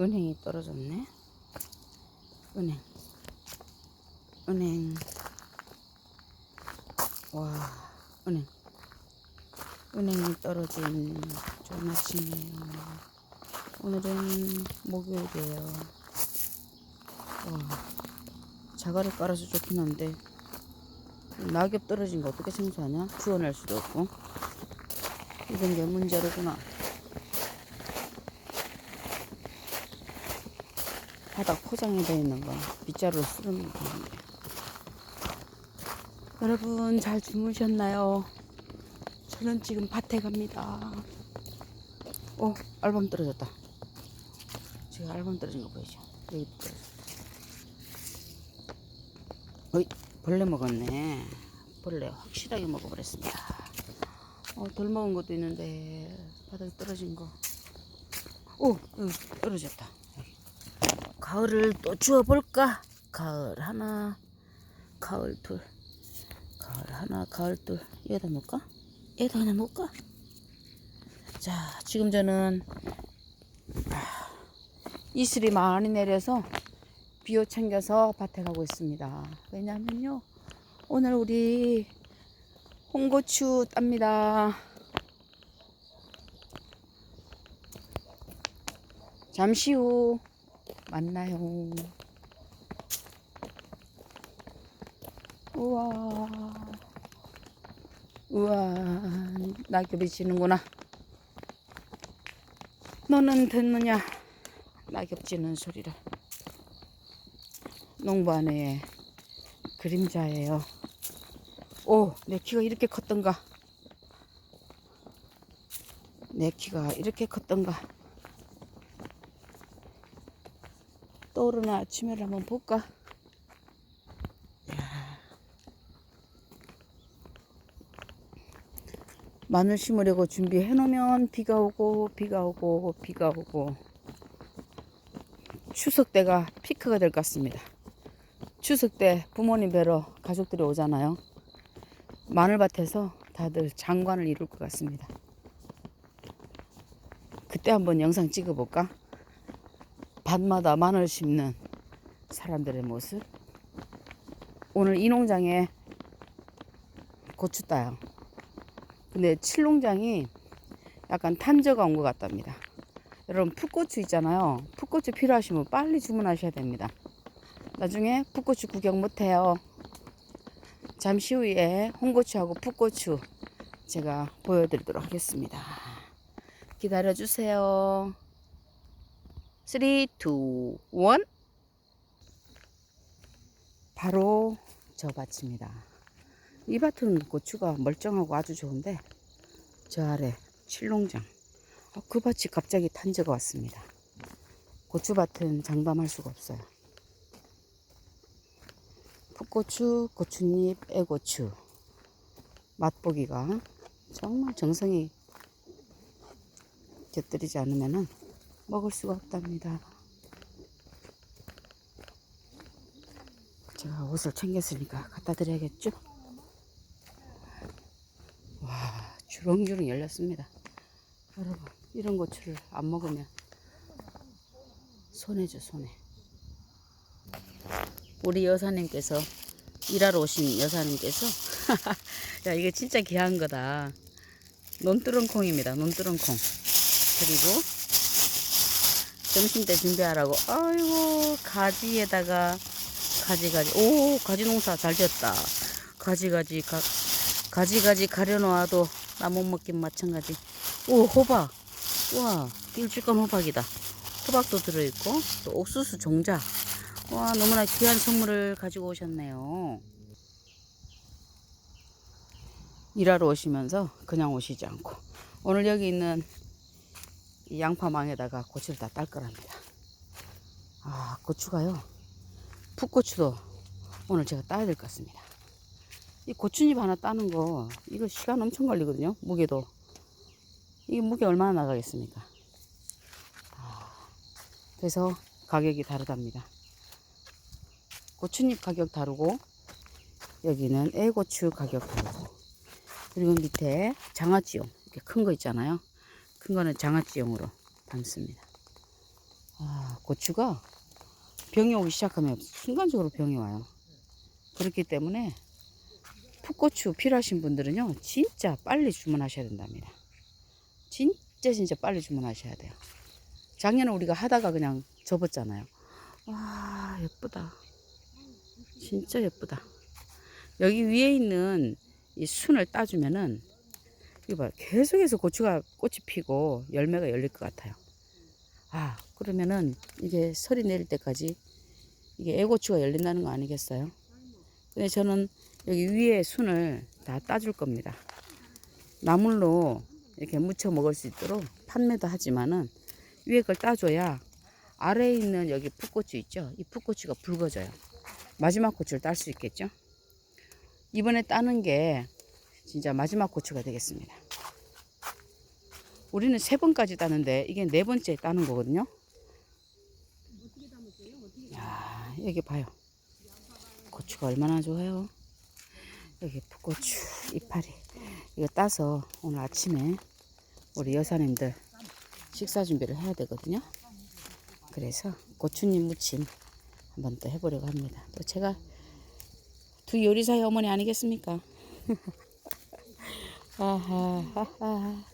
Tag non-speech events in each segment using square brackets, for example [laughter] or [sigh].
은행이 떨어졌네. 은행. 은행. 와, 은행. 은행이 떨어진 좋은 아침이에요. 오늘은 목요일이에요. 와, 자갈을 깔아서 좋긴 한데, 낙엽 떨어진 거 어떻게 청소하냐? 주워낼 수도 없고. 이런 게 문제로구나. 바닥 포장이 되어 있는 거 빗자루로 쓰는 거 여러분 잘 주무셨나요? 저는 지금 밭에 갑니다. 오 알밤 떨어졌다. 제가 알밤 떨어진 거 보이죠? 여기. 어이 벌레 먹었네. 벌레 확실하게 먹어버렸습니다. 어, 덜 먹은 것도 있는데 바닥에 떨어진 거. 오 떨어졌다. 가을을 또 주워볼까? 가을 하나, 가을 둘, 가을 하나, 가을 둘. 얘다 놓을까? 얘다 하나 놓을까? 자, 지금 저는 아, 이슬이 많이 내려서 비옷 챙겨서 밭에 가고 있습니다. 왜냐면요, 오늘 우리 홍고추 땁니다. 잠시 후 만나요. 우와. 우와. 낙엽이 지는구나. 너는 듣느냐? 낙엽 지는 소리를. 농부 안에 그림자예요. 오, 내 키가 이렇게 컸던가? 내 키가 이렇게 컸던가? 떠오르는 아침을 한번 볼까? 마늘 심으려고 준비해 놓으면 비가 오고 비가 오고 비가 오고 추석 때가 피크가 될 것 같습니다. 추석 때 부모님 뵈러 가족들이 오잖아요. 마늘밭에서 다들 장관을 이룰 것 같습니다. 그때 한번 영상 찍어볼까? 밭마다 마늘 심는 사람들의 모습. 오늘 이 농장에 고추 따요. 근데 칠농장이 약간 탄저가 온 것 같답니다. 여러분 풋고추 있잖아요. 풋고추 필요하시면 빨리 주문하셔야 됩니다. 나중에 풋고추 구경 못해요. 잠시 후에 홍고추하고 풋고추 제가 보여드리도록 하겠습니다. 기다려주세요. 3, 2, 1 바로 저 밭입니다. 이 밭은 고추가 멀쩡하고 아주 좋은데 저 아래 칠농장 어, 그 밭이 갑자기 탄저가 왔습니다. 고추밭은 장담할 수가 없어요. 풋고추, 고추잎, 애고추 맛보기가 정말 정성이 곁들이지 않으면은 먹을 수가 없답니다. 제가 옷을 챙겼으니까 갖다 드려야겠죠? 와, 주렁주렁 열렸습니다. 여러분, 이런 고추를 안 먹으면 손해죠, 손해. 우리 여사님께서 일하러 오신 여사님께서 [laughs] 야 이게 진짜 귀한 거다 논두렁콩입니다 논두렁콩 그리고 점심때 준비하라고. 아이고 가지에다가 가지가지. 오 가지 농사 잘 됐다. 가지가지 가, 가지가지 가려놓아도 나못 먹긴 마찬가지. 오 호박. 와 길쭉한 호박이다. 호박도 들어있고 또 옥수수 종자. 와 너무나 귀한 선물을 가지고 오셨네요. 일하러 오시면서 그냥 오시지 않고. 오늘 여기 있는 이 양파망에다가 고추를 다 딸 거랍니다. 아 고추가요. 풋고추도 오늘 제가 따야 될 것 같습니다. 이 고추잎 하나 따는 거 이거 시간 엄청 걸리거든요 무게도. 이게 무게 얼마나 나가겠습니까? 아, 그래서 가격이 다르답니다. 고추잎 가격 다르고 여기는 애고추 가격 다르고 그리고 밑에 장아찌용 이렇게 큰 거 있잖아요 큰 거는 장아찌용으로 담습니다 아, 고추가 병이 오기 시작하면 순간적으로 병이 와요. 그렇기 때문에 풋고추 필요하신 분들은요, 진짜 빨리 주문하셔야 된답니다. 진짜 진짜 빨리 주문하셔야 돼요. 작년에 우리가 하다가 그냥 접었잖아요. 와, 예쁘다. 진짜 예쁘다. 여기 위에 있는 이 순을 따주면은 이거 봐 계속해서 고추가 꽃이 피고 열매가 열릴 것 같아요. 아 그러면은 이게 설이 내릴 때까지 이게 애고추가 열린다는 거 아니겠어요? 근데 저는 여기 위에 순을 다 따줄 겁니다. 나물로 이렇게 무쳐 먹을 수 있도록 판매도 하지만은 위에 걸 따줘야 아래에 있는 여기 풋고추 있죠? 이 풋고추가 붉어져요. 마지막 고추를 딸 수 있겠죠? 이번에 따는 게 진짜 마지막 고추가 되겠습니다. 우리는 세 번까지 따는데 이게 네 번째 따는 거거든요. 야, 여기 봐요. 고추가 얼마나 좋아요. 여기 풋고추 이파리 이거 따서 오늘 아침에 우리 여사님들 식사 준비를 해야 되거든요. 그래서 고추잎 무침 한번 또 해보려고 합니다. 또 제가 두 요리사의 어머니 아니겠습니까? [laughs] 아하하하.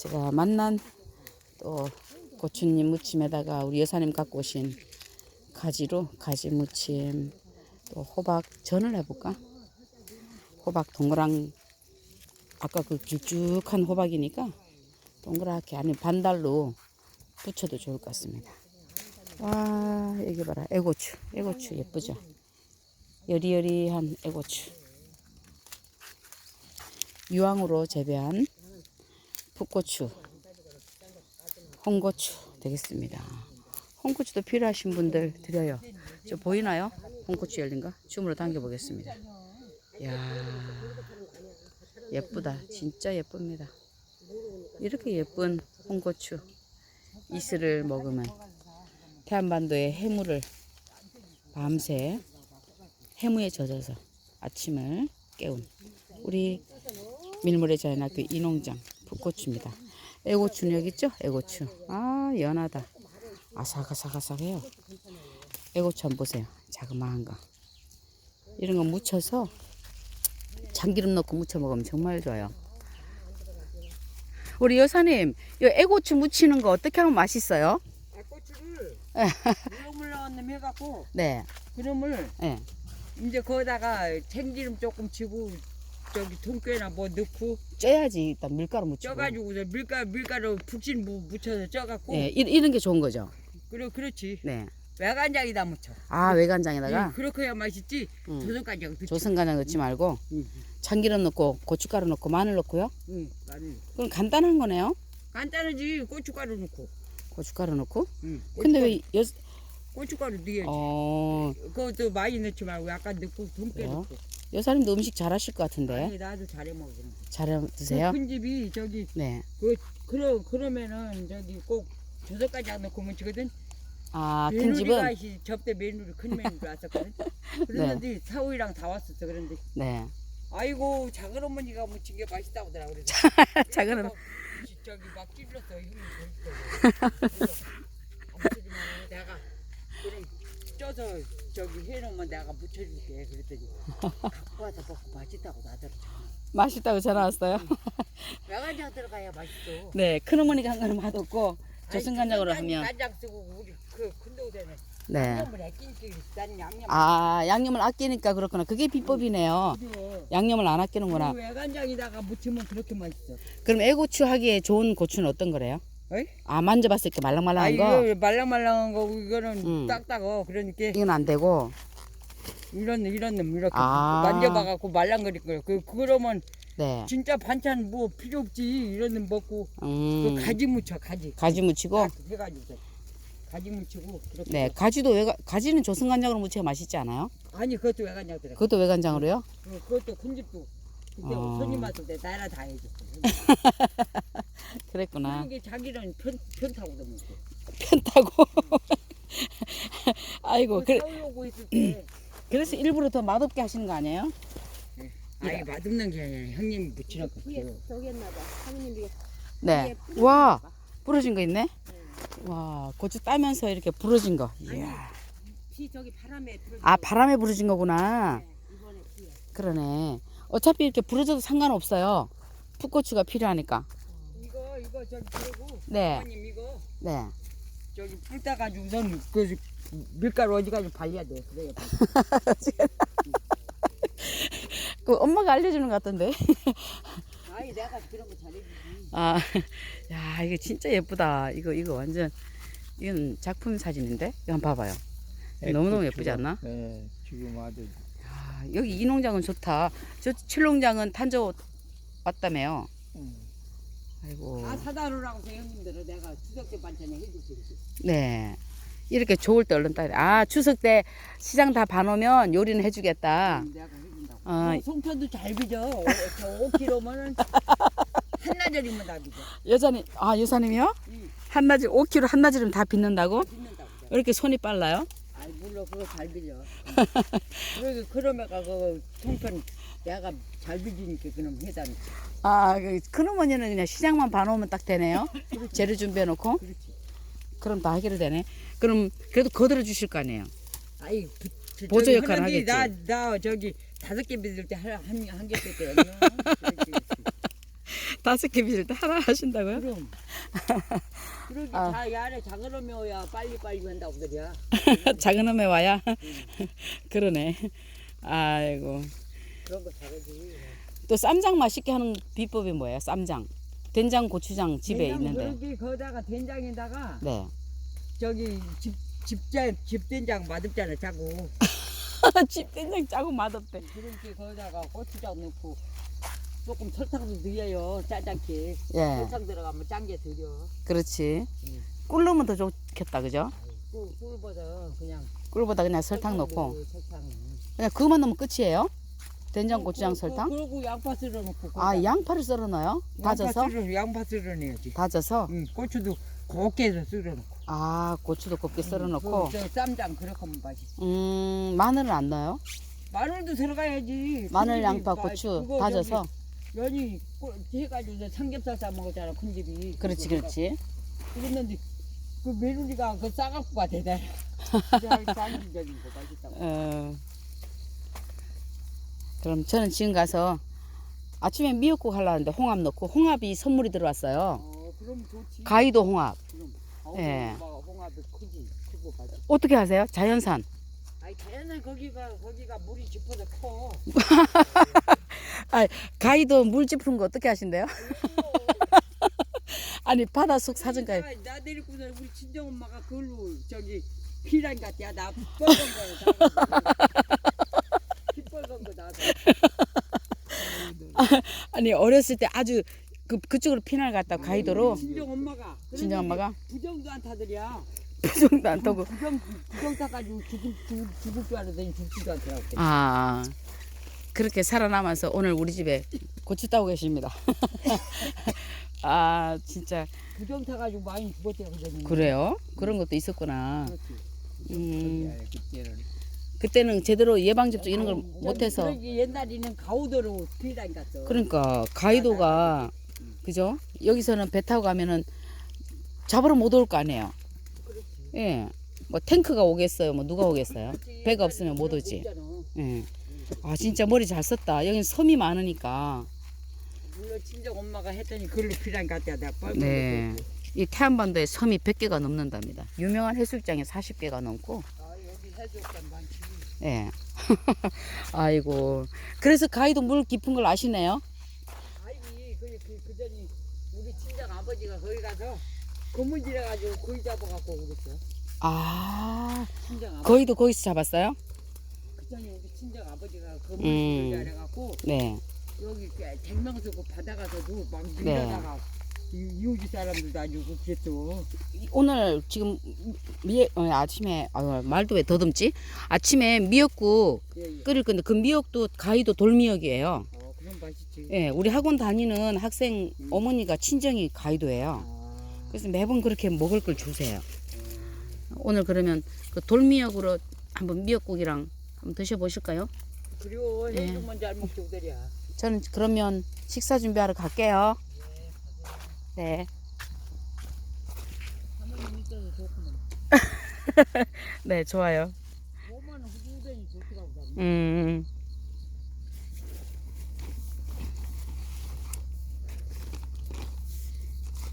제가 만난 또 고추잎 무침에다가 우리 여사님 갖고 오신 가지로 가지 무침 또 호박 전을 해볼까? 호박 동그랑 아까 그 길쭉한 호박이니까 동그랗게 아니 반달로 부쳐도 좋을 것 같습니다. 와 여기 봐라 애고추 애고추 예쁘죠? 여리여리한 애고추 유황으로 재배한 풋고추 홍고추 되겠습니다. 홍고추도 필요하신 분들 드려요. 저 보이나요? 홍고추 열린 거? 줌으로 당겨 보겠습니다. 야 예쁘다. 진짜 예쁩니다. 이렇게 예쁜 홍고추 이슬을 먹으면 태안반도의 해물을 밤새 해무에 젖어서 아침을 깨운 우리 밀물의 자연학교 이농장 풋고추입니다. 애고추는 여기 있죠? 애고추. 아 연하다. 아삭아삭아삭해요. 애고추 한번 보세요. 자그마한 거. 이런 거 무쳐서 참기름 넣고 무쳐 먹으면 정말 좋아요. 우리 여사님, 이 애고추 무치는 거 어떻게 하면 맛있어요? 아, 고추를 물렁물렁한 해갖고 네, 그놈을 네. 이제 거기다가 참기름 조금 치고 저기 통깨나 뭐 넣고 쪄야지 일단 밀가루 묻히고. 쪄가지고 밀가루 밀가루 푹신 무 묻혀서 쪄갖고 네, 이, 이런 게 좋은 거죠. 그래 그렇지 네. 외간장에다 묻혀. 아 외간장에다가 응, 그렇게 해야 맛있지. 음. 조선간장 넣지. 조선간장 넣지 말고 응, 참기름 넣고 고춧가루 넣고 마늘 넣고요. 응, 마늘. 그럼 간단한 거네요. 간단하지 고춧가루 넣고. 고춧가루 넣고. 응, 근데 왜 여, 고춧가루 넣어야지. 어, 그것도 많이 넣지 말고 약간 넣고 통깨 그래요? 넣고. 여사님도 음식 잘하실 것 같은데 아니 나도 잘해 먹으는 거. 잘 드세요? 큰 집이 저기 네. 그 그러 그러면은 저기 꼭 조석간장 넣고 묻히거든. 아, 큰 집은 시- 접대 메뉴를 큰 [laughs] 메뉴를 왔었거든. 그런데 사우이랑 다 왔었어. 그런데 네. 아이고 작은 어머니가 묻힌 게 맛있다고 하더라. 그래서 [laughs] 작은 어머- 막 지- 저기 막 찔렀어. 보이고. 아무튼 [laughs] 내가 그럼 쪄서 저기 해놓으면 내가 묻혀줄게. 그랬더니 [laughs] 갖고 와서 먹고 맛있다고 나더라. 맛있다고 전화 왔어요. 외간장 들어가야 맛있어. 네, 큰 어머니가 한 거는 맛없고 간장- 하면 간장 쓰고 우리 그 큰도대는 네. 양념을 아끼니까 양념 아, 양념을 아끼니까 그렇구나. 그게 비법이네요. 그래. 양념을 안 아끼는구나. 그 외간장에다가 무치면 그렇게 맛있어. 그럼 애고추 하기에 좋은 고추는 어떤 거래요? 어이? 아, 만져봤을 때아 말랑말랑한 거? 이거 말랑말랑한 거 이거는 음. 딱딱어. 그러니까 이건 안 되고. 이런 이런 놈 이렇게 아. 만져봐갖고 말랑거릴 거예요. 그 그러면 네. 진짜 반찬 뭐 필요 없지. 이런 놈 먹고 음. 그 가지 무쳐 가지. 가지 무치고. 딱 해가지고 가지 무치고. 네, 가지도 외가, 가지는 조선간장으로 무치면 맛있지 않아요? 아니 그것도 외간장 들어. 그것도 외간장으로요? 그, 그것도 큰 집도 어. 손님 왔을 때 나라 다 해줬어. [laughs] 그랬구나. 이게 자기는 편 편 타고 먹고. 편 타고. 아이고, 그 그래, 사오려고 있을 때. [clears throat] 그래서 일부러 더 맛없게 하시는 거 아니에요? 아니 맛없는 게 아니라 형님 무치는 거. 위에 저기였나 봐. 사모님 위에 네. 와, 부러진 거 있네? 와, 고추 따면서 이렇게 부러진 거. 이야. 비 저기 바람에 들어. 아, 바람에 부러진 거구나. 이번에 비에. 그러네. 어차피 이렇게 부러져도 상관없어요. 풋고추가 필요하니까. 이거 저기 그리고 네. 어머님 이거 네. 저기 불 따가지고 우선 그 밀가루 어디 가지고 발려야 돼. 그래야 돼. 그 엄마가 알려주는 것 같던데. [laughs] 아이 내가 그런 거 잘해주지. 아, 야, 이게 진짜 예쁘다. 이거, 이거 완전, 이건 작품 사진인데? 이거 한번 봐봐요. 너무 너무 예쁘지 않나? 네, 지금 아주 아, 여기 이 농장은 좋다. 저 칠농장은 탄저 왔다며요. 음, 사다 놓으라고 저 형님들은 내가 추석 때 반찬에 해주지. 네. 이렇게 좋을 때 얼른 따야 아, 추석 때 시장 다 봐놓으면 요리는 해주겠다. 내가 해준다고. 아. 어, 송편도 잘 빚어. 오, 저 5kg면은 [laughs] 한나절이면 다 빚어. 여자님, 아, 여사님이요? 응. 한나절, 5kg 한나절이면 다 빚는다고? 빚는다고. 왜 이렇게 손이 빨라요? 아이 물론 그거 잘 빚어. [laughs] 그러게 그러면가 그 송편 내가 잘 빚으니까 그놈 해다. 아, 그, 큰어머니는 그냥 시장만 봐놓으면 딱 되네요. 재료 준비해놓고. 그렇지. 그럼 다 해결이 되네. 그럼 그래도 거들어 주실 거 아니에요. 아이 부, 저, 보조 역할을 하겠지. 나, 나 저기 다섯 개 빚을 때한한개 빚을 때 [laughs] 다섯 개 빚을 때 하나 하신다고요? 그럼. 그러기 아. 자, 이 안에 작은 놈이야 빨리 빨리 한다고 그러야. [laughs] 작은 놈에 와야 [laughs] 그러네. 아이고 그런 거 잘하지. 또 쌈장 맛있게 하는 비법이 뭐예요? 쌈장, 된장, 고추장 집에 된장 있는데. 그러기 거다가 된장에다가 네. 저기 집 집장 집된장 맛없잖아 자고. 집 된장 짜고 맛없대. 그렇게 거기다가 고추장 넣고 조금 설탕도 넣어요 짜장게. 예, 설탕 들어가면 짠게 들여. 그렇지. 응. 꿀 넣으면 더 좋겠다, 그죠? 꿀 꿀보다 그냥 꿀보다 그냥 설탕 넣고 넣어, 설탕. 그냥 그것만 넣으면 끝이에요. 된장, 고추장, 그- 그- 설탕. 그리고 양파 썰어 놓고. 아, 양파를 썰어 넣어요? 다져서? 양파 썰어 양파 썰어 내야지. 다져서? 응, 고추도 곱게 썰어 놓고. 아, 고추도 곱게 썰어 넣고. 저 쌈장 그렇게 하면 맛있어. 음, 마늘은 안 넣어요? 마늘도 들어가야지. 마늘, 양파, 마- 고추 다져서. 꼬- 해가지고 삼겹살 싸 먹었잖아 큰 집이. 그렇지, 그렇지. 그랬는데 그 메누리가 그 싸갖고 가 대단해. 짠적인 [laughs] 거 맛있다고. 어, 그럼 저는 지금 가서 아침에 미역국 하려는데 홍합 넣고 홍합이 선물이 들어왔어요. 어, 그럼 좋지. 가위도 홍합. 그럼. 예. 어, 홍합이 크지. 크고 맛있어. 어떻게 하세요? 자연산. 아니 자연은 거기가 거기가 물이 깊어서 커. [laughs] 가위도 물 짚은 거 어떻게 하신대요? [laughs] 아니 바닷속 사정가위. 나, 나 데리고서 우리 친정 엄마가 그걸로 저기 피란 같야 나 뻘건 거야. [laughs] 거 나도. 아니 어렸을 때 아주 그 그쪽으로 피날 갔다 가위도로 친정 엄마가. 친정 엄마가 부정도 안 타더랴. 부정도 안 타고. 부정 부정 타가지고 죽을 죽을 죽을 줄 알았더니 죽지도 않더라고. 아 그렇게 살아남아서 오늘 우리 집에 고추 따고 계십니다. [laughs] 아 진짜 부정 타가지고 많이 저는. 그래요? 그런 것도 있었구나. 그렇지. 음, 그때는 그때는 제대로 예방 접종 이런 걸 저기 못해서 그러기 옛날에는 가우도로 피란 갔어. 그러니까 가이도가 그죠? 여기서는 배 타고 가면은 잡으러 못 올 거 아니에요. 예. 뭐 탱크가 오겠어요? 뭐 누가 오겠어요? 배가 없으면 못 오지. 예. 아 진짜 머리 잘 썼다. 여긴 섬이 많으니까. 물론 친정 엄마가 했더니 그걸로 피란 갔다 내가 뻘건 네. 거. 이 태안반도에 섬이 100개가 넘는답니다. 유명한 해수욕장이 40개가 넘고. 아 여기 해수욕장 많지. 예. [laughs] 아이고. 그래서 가이도 물 깊은 걸 아시네요. 아이기 그, 그, 그 전이 우리 친정 아버지가 거기 가서 고물질해 가지고 거기 잡아 갖고 그랬어. 아, 친정 아버지. 거의도 거기서 잡았어요? 그 전에 우리 친정 아버지가 음. 고물질을 해갖고 네. 여기 그 백명수고 바다 가서도 막 네. 밀려다가 이- 이웃집 사람들도 아니고 그랬어. 오늘 지금 미, 어, 아침에 아, 말도 왜 더듬지? 아침에 미역국 예, 예. 끓일 건데 그 미역도 가위도 돌미역이에요. 어 그럼 맛있지. 예, 우리 학원 다니는 학생 어머니가 친정이 가위도예요. 아, 그래서 매번 그렇게 먹을 걸 주세요. 오늘 그러면 그 돌미역으로 한번 미역국이랑 한번 드셔보실까요? 그리고 예. 해주면 잘 먹지 오더랴. 저는 그러면 식사 준비하러 갈게요. 네. [laughs] 네, 좋아요. 음.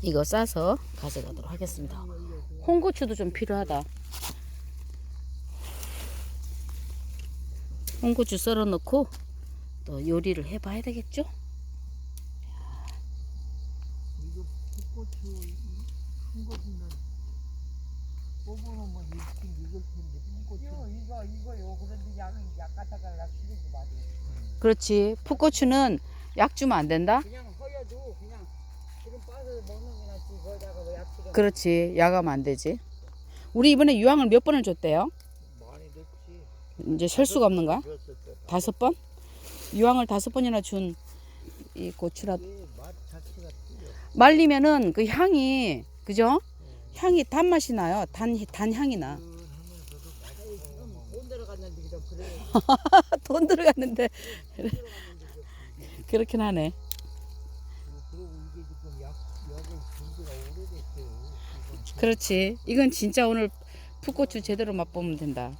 이거 싸서 가져가도록 하겠습니다. 홍고추도 좀 필요하다. 홍고추 썰어 넣고 또 요리를 해봐야 되겠죠? 이거 풋고추 큰 거는 뽑아놓으면 익힌 익을 텐데 풋고추 이거 이거 이거요. 그런데 약은 약 갖다가 약 쓰지 마. 그렇지. 풋고추는 약 주면 안 된다? 그냥 허여도 그냥 지금 빠서 먹는 게 낫지. 거기다가 뭐 약 치고. 그렇지. 약하면 안 되지. 우리 이번에 유황을 몇 번을 줬대요? 많이 넣지 이제 셀 수가 없는가? 줬을 때 다섯 번? 유황을 다섯 번이나 준 이 고추라 맛 자체가 틀려 말리면은 그 향이 그죠? 향이 단맛이 나요. 단 단향이 나. 하면서도 그래. [laughs] 돈 들어갔는데 그렇긴 하네. 그렇지. 이건 진짜 오늘 풋고추 제대로 맛보면 된다.